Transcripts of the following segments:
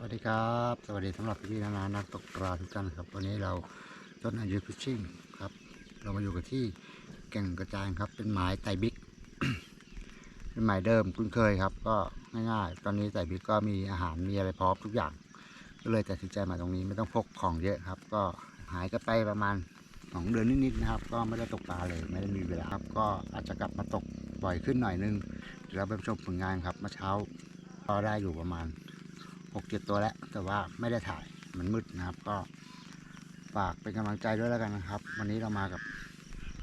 สวัสดีครับ สวัสดีสำหรับพี่นานานักตกปลาทุกท่านครับ วันนี้เราต้นอายุฟิชชิ่งครับ เรามาอยู่กันที่แก่งกระจานครับ เป็นหมายไตบิ๊ก เป็นหมายเดิมคุ้นเคยครับ ก็ง่ายๆ ตอนนี้ไตบิ๊กก็มีอาหารมีอะไรพร้อมทุกอย่าง ก็เลยตัดสินใจมาตรงนี้ไม่ต้องพกของเยอะครับ ก็หายกันไปประมาณสองเดือนนิดๆนะครับ ก็ไม่ได้ตกปลาเลยไม่ได้มีเวลาครับ ก็อาจจะกลับมาตกบ่อยขึ้นหน่อยนึงเดี๋ยวเราไปชมผลงานครับเมื่อเช้าก็ได้อยู่ประมาณ กเจ็ดตัวแล้ว แต่ว่าไม่ได้ถ่ายมันมืดนะครับ ก็ฝากเป็นกำลังใจด้วยแล้วกันนะครับ วันนี้เรามากับ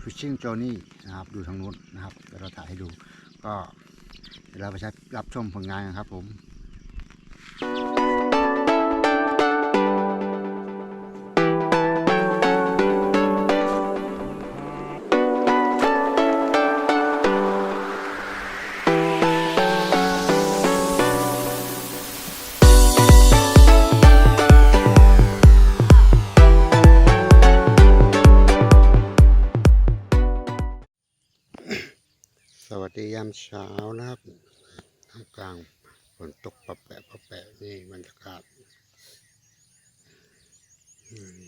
Fishing Journey นะครับดูทางนู้นนะครับเดี๋ยวเราถ่ายให้ดู ก็เดี๋ยวเราไปรับชมผลงานกันครับผม สวัสดียามเช้านะครับท่ามกลางฝนตกปะแปะปะแปะนี่บรรยากาศอืม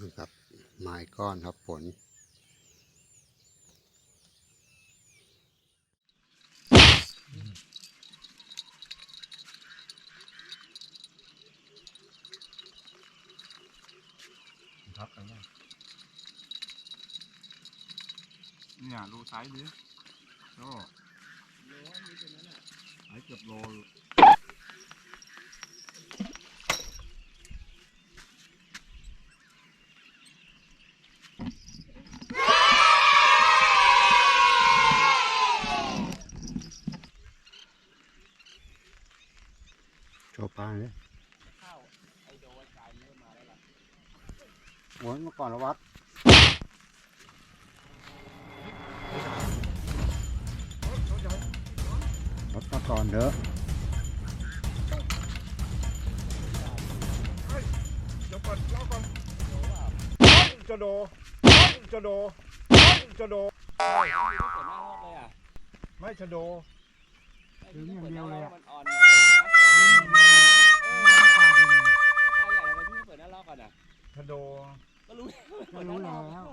นะครับไม้ก้อนครับฝน ครับอันนี้ เนี่ยรูไซส์นี้ก็ไอ้เกือบโล。โชว์ปลาเลยโอ้ยเมื่อก่อนเราวัด ก่อนเด้อเดี๋ยวก่อนเล่าก่อนจะโดจะโดจะโดเปิดหน้าลอกเลยอะไม่จะโดดึงอย่างเดียวเลยอะมันอ่อนหน่อยนะเออปลาใหญ่ทำไมพี่ไม่เปิดหน้าลอกก่อนอะ จะโด ก็รู้ ก็รู้แล้ว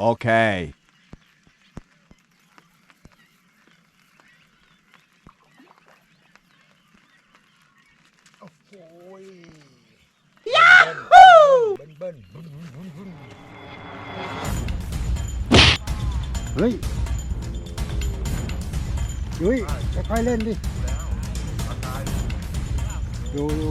Okay. โอเบิ้ลเบิ้ลเบิ้ลเบิ้ลเบิ้ลเฮ้ยยุ้ยค่อยๆเล่นดิแล้วอาตายดูดู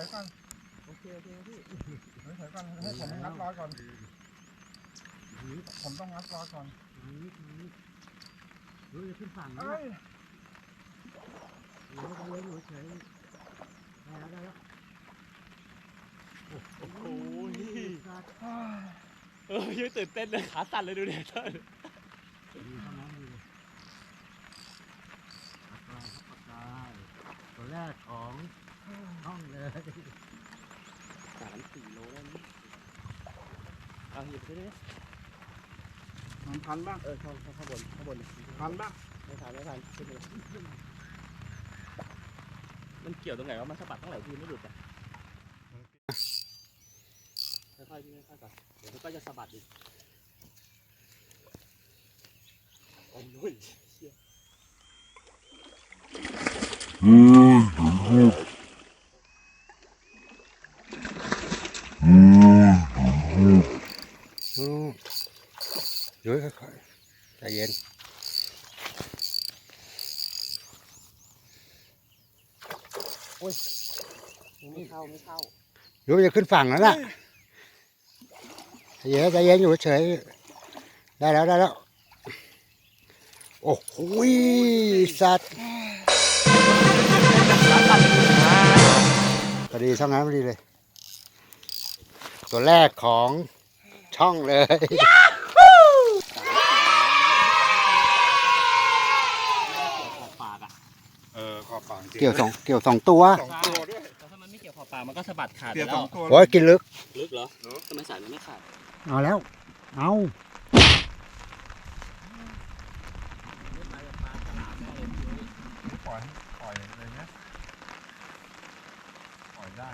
ฉยๆก่อนโอเคพี่เดี๋ยวถอยก่อนให้ผมงัดร้อยก่อนผมต้องงัดร้อยก่อนเฮ้ยขึ้นฝั่งนะเอ้ยเดี๋ยวก็เล่นเฉยได้แล้วได้แล้วโอ้โหเออยังตื่นเต้นเลยขาสั่นเลยดูเด็กต้นดีเท่านั้นดีปากกายครับปากกายตัวแรกของห้องเลย สามสี่โลแล้วนี่เอาหยิบไปดิมมันพันบ้างเออข้างข้างข้างบนข้างบนพันบ้างไม่ทันไม่ทันขึ้นไปเลยมันเกี่ยวตรงไหนวะมันสะบัดตั้งหลายทีไม่หลุดอะค่อยๆพี่ค่อยๆก่อนเดี๋ยวมันก็จะสะบัดอีกโอ้ยเชี่ย เดี๋ยวค่อยๆใจเย็นไม่เข้าไม่เข้าเดี๋ยวมันจะขึ้นฝั่งแล้วล่ะใจเย็นใจเย็นอยู่เฉยๆได้แล้วได้แล้วโอ้โหสัตว์พอดีช่องนั้นพอดีเลย ตัวแรกของ ช่องเลย ขอบปากอะเออขอบฝั่งเกี่ยวสองเกี่ยวสองตัวสองตัวด้วยแล้วถ้ามันไม่เกี่ยวขอบปากมันก็สะบัดขาดเกี่ยวแล้สอวงตัวโอ้ยกินลึก ลึกเหรอทำไมสายมันไม่ขาดเอาแล้ว เอาปล่อยปล่อยอะไรเงี้ยปล่อยได้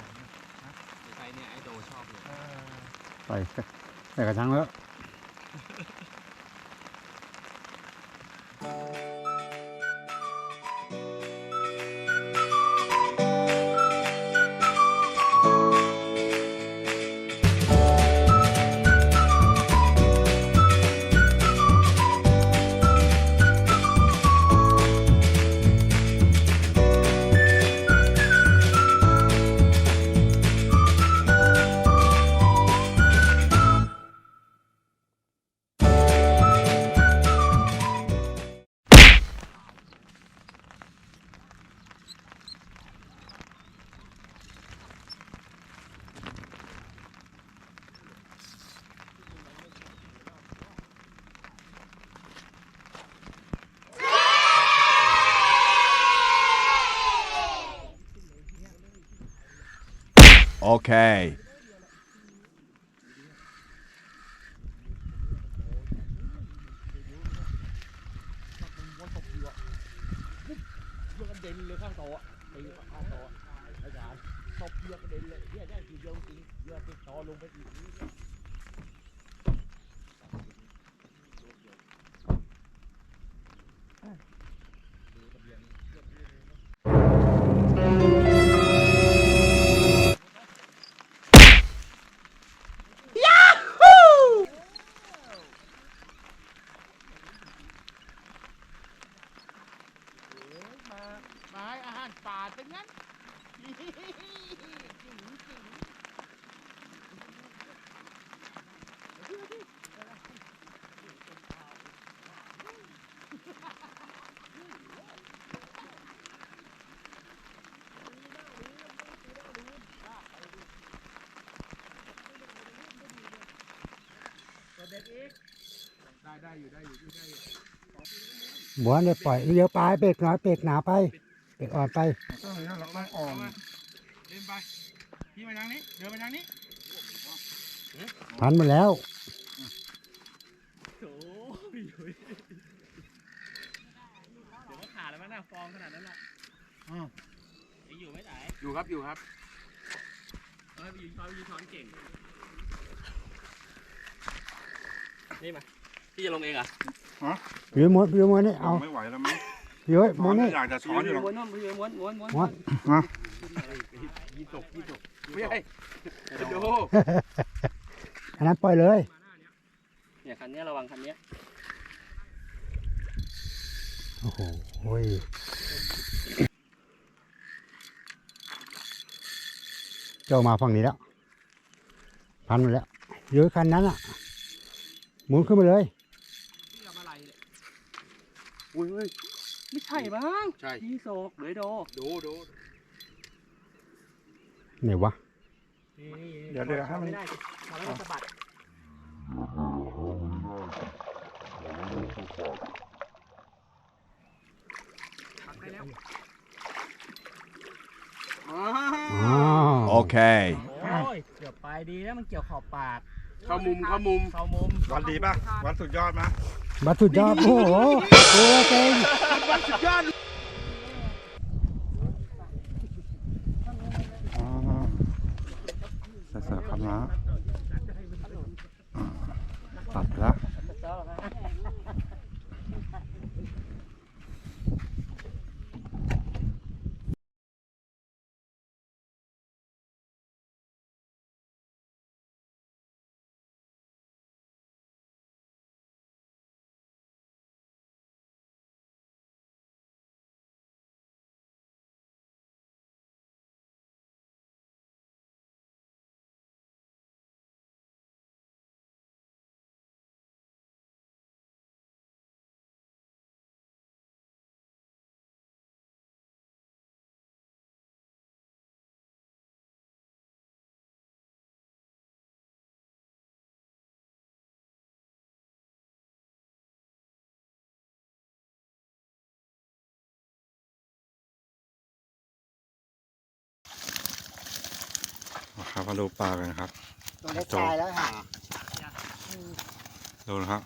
นะใครเนี่ยไอโดชอบเลยเออไป แต่กระชังแล้ว Okay. ได้ได้อยู่ได้อยู่ได้อยู่บัวเนี่ยปล่อยเลี้ยวปลายเบรกน้อยเบรกหนาไปเบรกอ่อนไปต้องอย่างนั้นเราต้องออกเดินไปพี่มาทางนี้เดินไปทางนี้พันหมดแล้วโอ้ยเดี๋ยวก็ขาดแล้วมั้งน่ะฟองขนาดนั้นน่ะอืมยังอยู่ไหมไหนอยู่ครับอยู่ครับเออไปยืนช้อนไปยืนช้อนเก่ง นี่มา พี่จะลงเองเหรอะพี่ม้วนพี่ม้วนนี่เอาไม่ไหวแล้วมั้งพี่เอ้ยม้วนนี่อยากจะช้อนอยู่หรอกม้วนม้วนม้วนม้วนม้วนม้วนยี่ตกยี่ตกไม่ใช่ดูอันนั้นปล่อยเลยเนี่ยคันเนี้ยระวังคันเนี้ยโอ้โหโอ้ยเจ้ามาฝั่งนี้แล้ว พันหมดแล้วเยอะคันนั้นอะ หมุนขึ้นมาเลยพี่ทำอะไรเนี่ยอุ้ยเฮ้ยไม่ใช่บ้างใช่พี่โศกเลยโดดูดูไหนวะ เดี๋ยวเดี๋ยวให้มันไม่ได้สิทำแล้วมันสะบัดปักไปแล้วอ๋อ Okay. โอ้ยเกือบไปดีแล้วมันเกี่ยวขอบปาก เข้ามุมเข้ามุมเข้ามุมวันดีป่ะวันสุดยอดไหมบัตรสุดยอดโอ้โหตัวเก่งวันสุดยอดอ๋อเสือคำนะอ่าตัดแล้ว ครับมาดูปลากันนะครับตัวเล็กตายแล้วค่ะดูนะครับ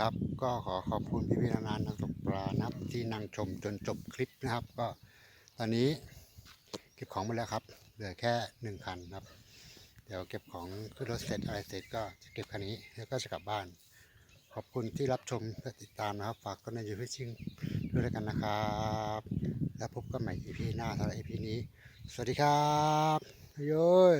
ครับ ก็ขอขอบคุณพี่พี่นานๆนักตกปลานะครับที่นั่งชมจนจบคลิปนะครับ ก็ตอนนี้เก็บของหมดแล้วครับ เหลือแค่หนึ่งคันครับ เดี๋ยวเก็บของขึ้นรถเสร็จอะไรเสร็จก็จะเก็บคันนี้แล้วก็จะกลับบ้าน ขอบคุณที่รับชมและติดตามนะครับ ฝากต้นในยูฟิชชิ่งด้วยกันนะครับ แล้วพบกันใหม่ EP หน้าสำหรับ EP นี้ สวัสดีครับโย้ย